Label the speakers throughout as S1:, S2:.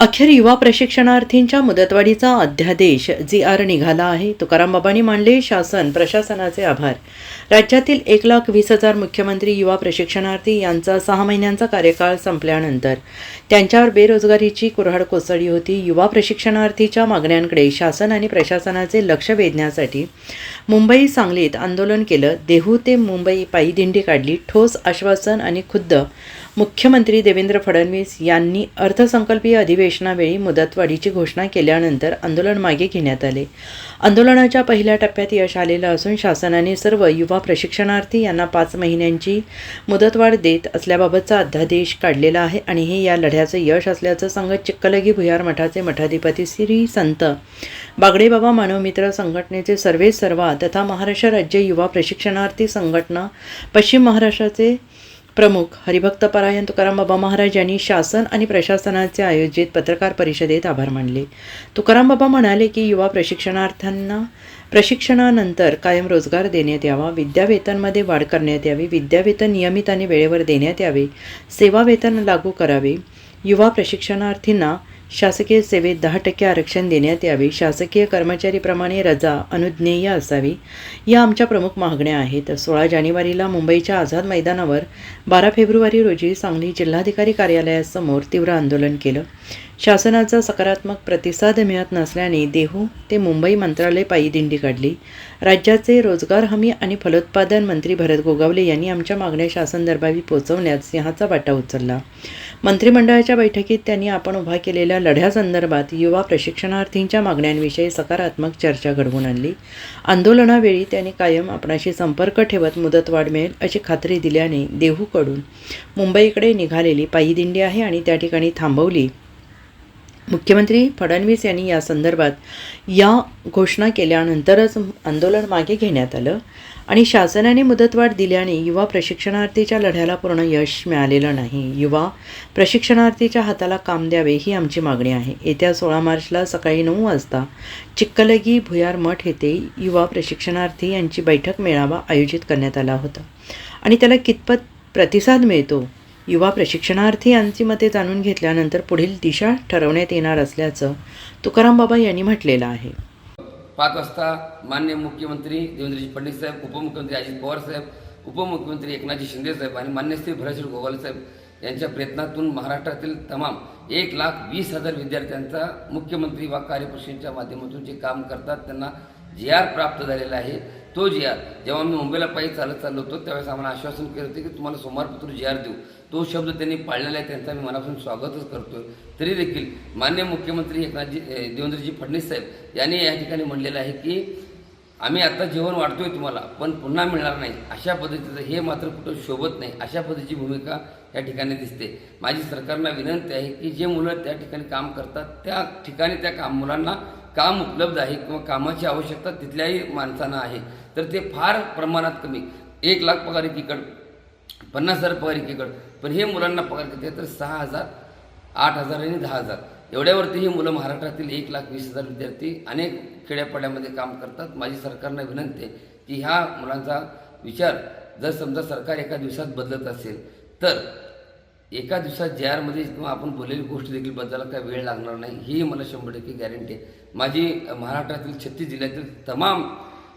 S1: अखेर युवा प्रशिक्षणार्थींच्या मुदतवाढीचा अध्यादेश जी आर निघाला आहे तुकारामबाबांनी मानले शासन प्रशासनाचे आभार. राज्यातील एक लाख वीस हजार मुख्यमंत्री युवा प्रशिक्षणार्थी यांचा सहा महिन्यांचा कार्यकाळ संपल्यानंतर त्यांच्यावर बेरोजगारीची कुऱ्हाड कोसळली होती. युवा प्रशिक्षणार्थीच्या मागण्यांकडे शासन आणि प्रशासनाचे लक्ष वेधण्यासाठी मुंबई सांगलीत आंदोलन केलं. देहू ते मुंबई पायी दिंडी काढली. ठोस आश्वासन आणि खुद्द मुख्यमंत्री देवेंद्र फडणवीस यांनी अर्थसंकल्पीय अधिवेशनावेळी मुदतवाढीची घोषणा केल्यानंतर आंदोलन मागे घेण्यात आले. आंदोलनाच्या पहिल्या टप्प्यात यश आलेलं असून शासनाने सर्व युवा प्रशिक्षणार्थी यांना पाच महिन्यांची मुदतवाढ देत असल्याबाबतचा अध्यादेश काढलेला आहे आणि हे या लढ्याचं यश असल्याचं सांगत चिक्कलगी भुयार मठाचे मठाधिपती श्री संत बागडेबाबा मानवमित्र संघटनेचे सर्वे सर्वा तथा महाराष्ट्र राज्य युवा प्रशिक्षणार्थी संघटना पश्चिम महाराष्ट्राचे प्रमुख हरिभक्त परायण तुकाराम बाबा महाराज यांनी शासन आणि प्रशासनाचे आयोजित पत्रकार परिषदेत आभार मानले. तुकाराम बाबा म्हणाले की युवा प्रशिक्षणार्थ्यांना प्रशिक्षणानंतर कायम रोजगार देण्यात यावा विद्यावेतनमध्ये वाढ करण्यात यावी विद्यावेतन नियमित आणि वेळेवर देण्यात यावे सेवावेतन लागू करावे. युवा प्रशिक्षणार्थींना शासकीय सेवेत दहा टक्के आरक्षण देण्यात यावे. शासकीय कर्मचारीप्रमाणे रजा अनुज्ञेय असावी. या आमच्या प्रमुख मागण्या आहेत. सोळा जानेवारीला मुंबईच्या आझाद मैदानावर बारा फेब्रुवारी रोजी सांगली जिल्हाधिकारी कार्यालयासमोर तीव्र आंदोलन केलं. शासनाचा सकारात्मक प्रतिसाद मिळत नसल्याने देहू ते मुंबई मंत्रालय पायी दिंडी काढली. राज्याचे रोजगार हमी आणि फलोत्पादन मंत्री भरत गोगावले यांनी आमच्या मागण्या शासन दरबारी पोहोचवण्यात सिंहाचा वाटा उचलला. मंत्रिमंडळाच्या बैठकीत त्यांनी आपण उभा केलेल्या लढ्यासंदर्भात युवा प्रशिक्षणार्थींच्या मागण्यांविषयी सकारात्मक चर्चा घडवून आणली. आंदोलनावेळी त्यांनी कायम आपणाशी संपर्क ठेवत मुदतवाढ मिळेल अशी खात्री दिल्याने देहूकडून मुंबईकडे निघालेली पायी दिंडी आहे आणि त्या ठिकाणी थांबवली. मुख्यमंत्री फडणवीस यांनी या संदर्भात या घोषणा केल्यानंतरच आंदोलन मागे घेण्यात आलं आणि शासनाने मुदतवाढ दिल्याने युवा प्रशिक्षणार्थीच्या लढ्याला पूर्ण यश मिळालेलं नाही. युवा प्रशिक्षणार्थीच्या हाताला काम द्यावे ही आमची मागणी आहे. येत्या सोळा मार्चला सकाळी नऊ वाजता चिक्कलगी भुयार मठ येथे युवा प्रशिक्षणार्थी यांची बैठक मेळावा आयोजित करण्यात आला होता आणि त्याला कितपत प्रतिसाद मिळतो युवा प्रशिक्षणार्थी यांची मते जाणून घेतल्यानंतर पुढील दिशा ठरवण्यात येणार असल्याचं तुकाराम बाबा यांनी म्हटलेलं आहे.
S2: पाच वाजता मान्य मुख्यमंत्री देवेंद्रजी फडणवीस साहेब उपमुख्यमंत्री अजित पवार साहेब उपमुख्यमंत्री एकनाथजी शिंदे साहेब आणि मान्य श्री भरतसिंह गोवाल साहेब यांच्या प्रयत्नातून महाराष्ट्रातील तमाम एक लाख वीस हजार विद्यार्थ्यांचा मुख्यमंत्री वा कार्यपरिषदेच्या माध्यमातून जे काम करतात त्यांना जी आर प्राप्त झालेलं आहे. तो जी आर जेव्हा मी मुंबईला पायी चालत चाललो होतो त्यावेळेस आम्हाला आश्वासन केलं होतं की तुम्हाला सोमवारपत्र जी आर देऊ. तो शब्द त्यांनी पाळलेला आहे त्यांचा मी मनापासून स्वागतच करतो तरी देखील मान्य मुख्यमंत्री एकनाथजी देवेंद्रजी फडणवीस साहेब यांनी या ठिकाणी म्हणलेलं आहे की आम्ही आता जेवण वाढतोय तुम्हाला पण पुन्हा मिळणार नाही. अशा पद्धतीचं हे मात्र कुठं शोभत नाही. अशा पद्धतीची भूमिका या ठिकाणी दिसते. माझी सरकारला विनंती आहे की जे मुलं त्या ठिकाणी काम करतात त्या ठिकाणी त्या काम मुलांना काम उपलब्ध आहे किंवा कामाची आवश्यकता तिथल्याही माणसांना आहे. तर ते फार प्रमाणात कमी. एक लाख पगार एकीकड पन्नास हजार पगार एकीकड. पण हे मुलांना पगार किती तर सहा हजार आठ हजार आणि दहा हजार. एवढ्यावरती ही मुलं महाराष्ट्रातील एक लाख वीस हजार विद्यार्थी अनेक खेड्यापाड्यामध्ये काम करतात. माझी सरकारला विनंती आहे की ह्या मुलांचा विचार जर समजा सरकार एका दिवसात बदलत असेल तर एका दिवसात जे आरमध्ये किंवा आपण बोललेली गोष्ट देखील बदलायला काय वेळ लागणार नाही ही मला शंभर टक्के गॅरंटी आहे. माझी महाराष्ट्रातील छत्तीस जिल्ह्यातील तमाम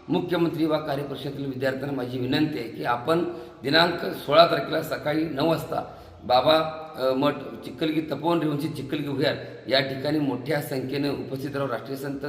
S2: मुख्यमंत्री वा कार्यपरिषदेतील विद्यार्थ्यांना माझी विनंती आहे की आपण दिनांक सोळा तारखेला सकाळी नऊ वाजता बाबा मठ चिखलगी तपोवन रेवणची चिखलगी भुयार या ठिकाणी मोठ्या संख्येने उपस्थित राहून राष्ट्रीय संत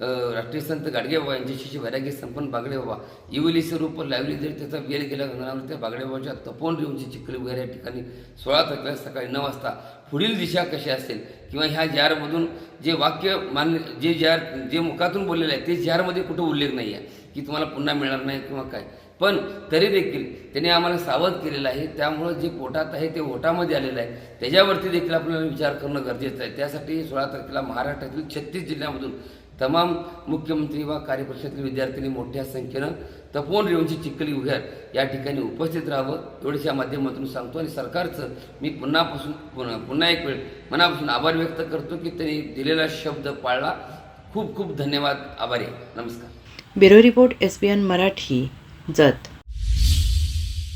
S2: राष्ट्रीय संत गाडगे बाबा यांचे शिष्य वैरागी संपन्न बागडे बाबा इवली स्वरूप लावली जरी त्याचा वेळ गेला गंगनावर त्या बागडे बाबाच्या तपोवन रेवणची चिखली वगैरे या ठिकाणी सोळा तारखेला सकाळी नऊ वाजता. पुढील दिशा कशी असेल किंवा ह्या जारमधून जे वाक्य मान्य जे जार जे मुखातून बोललेलं आहे ते जारमध्ये कुठं उल्लेख नाही आहे की तुम्हाला पुन्हा मिळणार नाही किंवा काय. पण तरी देखील त्याने आम्हाला सावध केलेलं आहे त्यामुळं जे पोटात आहे ते ओटामध्ये आलेलं आहे. त्याच्यावरती देखील आपल्याला विचार करणं गरजेचं आहे. त्यासाठी सोळा तारखेला महाराष्ट्रातील छत्तीस जिल्ह्यामधून तमाम मुख्यमंत्री व कार्यपरिषदेतील विद्यार्थ्यांनी मोठ्या संख्येनं तपोवन रेवणची चिखली उघ्यार या ठिकाणी उपस्थित राहावं एवढ्याच्या माध्यमातून सांगतो आणि सरकारचं मी पुन्हापासून पुन्हा पुन्हा एक वेळ मनापासून आभार व्यक्त करतो की त्यांनी दिलेला शब्द पाळला. खूप खूप धन्यवाद. आभारी नमस्कार.
S1: Bureau report S B N Marathi Jath.